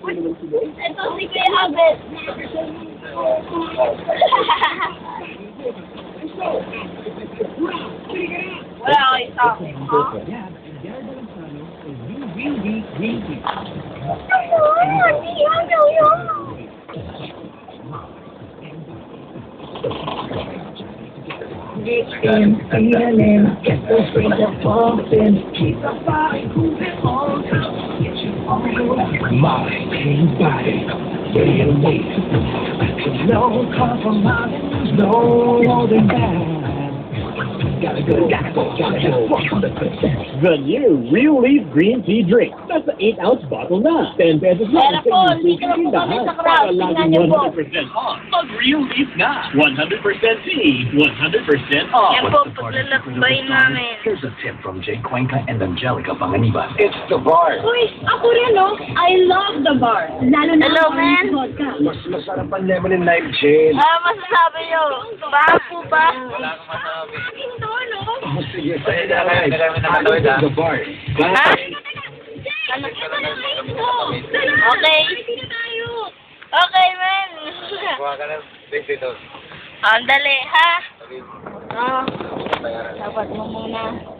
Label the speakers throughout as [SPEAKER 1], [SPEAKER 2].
[SPEAKER 1] Ito si Kuya Abet. Wala kayo sa akin, ha?
[SPEAKER 2] and feeling, get up pumping, keep the body moving on my king body, day and. No compromise, no holding back. Gotta go, gotta go, gotta go, 100%.
[SPEAKER 3] The new Real Leaf Green Tea Drink. Nasa 8-ounce bottle na. 10 pesos lang
[SPEAKER 1] Meron po, dito na po kami sa crowd. Tingnan niyo po.
[SPEAKER 3] 100% off. Mag Real Leaf na. 100% tea. 100% off.
[SPEAKER 1] Yan po, paglalakbay namin.
[SPEAKER 4] Here's a tip from Jay Cuenca and Angelica Panganiban. It's the bar.
[SPEAKER 5] Uy, ako rin, no? I love the bar. Lalo na
[SPEAKER 1] Hello, man.
[SPEAKER 5] vodka.
[SPEAKER 4] Mas masarap ang lemon and lime gin.
[SPEAKER 1] Ah, masasabi niyo, baha po ba?
[SPEAKER 5] Ito, no?
[SPEAKER 4] Oh, sige, sa'yo na guys. It's the bar.
[SPEAKER 1] Ha? Ano? Okay. Okay, man. Ang dali, ha? Ah, dapat mo muna.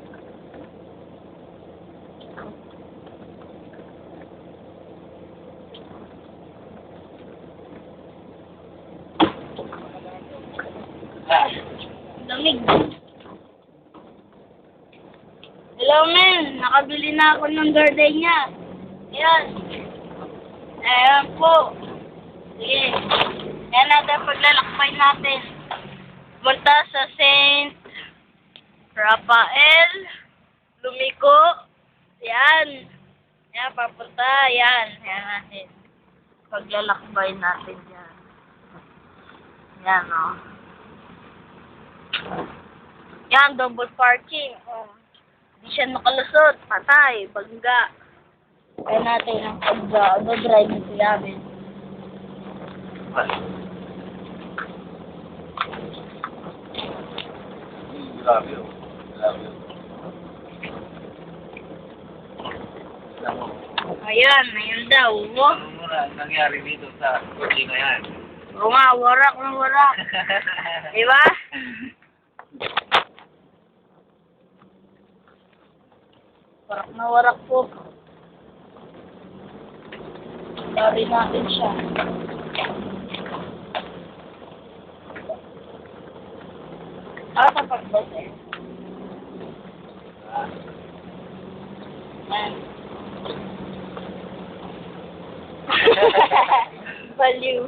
[SPEAKER 1] Lamig. Hello, men. Nakabili na ako ng gardenia. Ayan. Ayan po. Sige. Ayan natin paglalakbay natin. Punta sa Saint Rafael. Lumiko. Yan. Yan, papunta. Yan. Yan natin. Paglalakbay natin yan. Yan, oh. Yan, double parking. Oh. Hindi siya makalusot. Patay. Bangga. Kaya natin ang pag-drive uh, si Yamin.
[SPEAKER 4] Love you. Love you.
[SPEAKER 1] Ayan, ayun daw. Oh.
[SPEAKER 6] Ano nangyari dito sa kotse na yan?
[SPEAKER 1] Oo nga, warak na warak. Diba? Warak na warak po. Dari natin siya. Ah, kapag bus eh. Ayan. Baliw.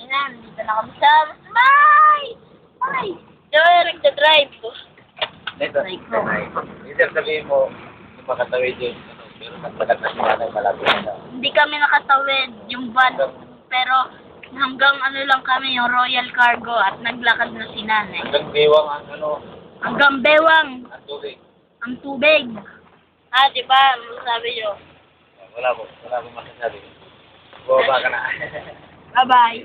[SPEAKER 1] Ayan, dito na kami sa May! May! Diyo, nagda-drive ko.
[SPEAKER 6] Ito, Either sabihin mo, yung makatawid yun, ano, pero nagpagat na si nanay malapit na.
[SPEAKER 1] Hindi kami nakatawid yung van, pero hanggang ano lang kami, yung Royal Cargo at naglakad na si nanay.
[SPEAKER 6] Hanggang diwang ang ano,
[SPEAKER 1] Hanggang bewang
[SPEAKER 6] ang tubig.
[SPEAKER 1] ang tubig. Ah, di ba? Ano sabi nyo?
[SPEAKER 6] Wala po, wala po masasabi. Bumaba ka na.
[SPEAKER 1] Bye-bye.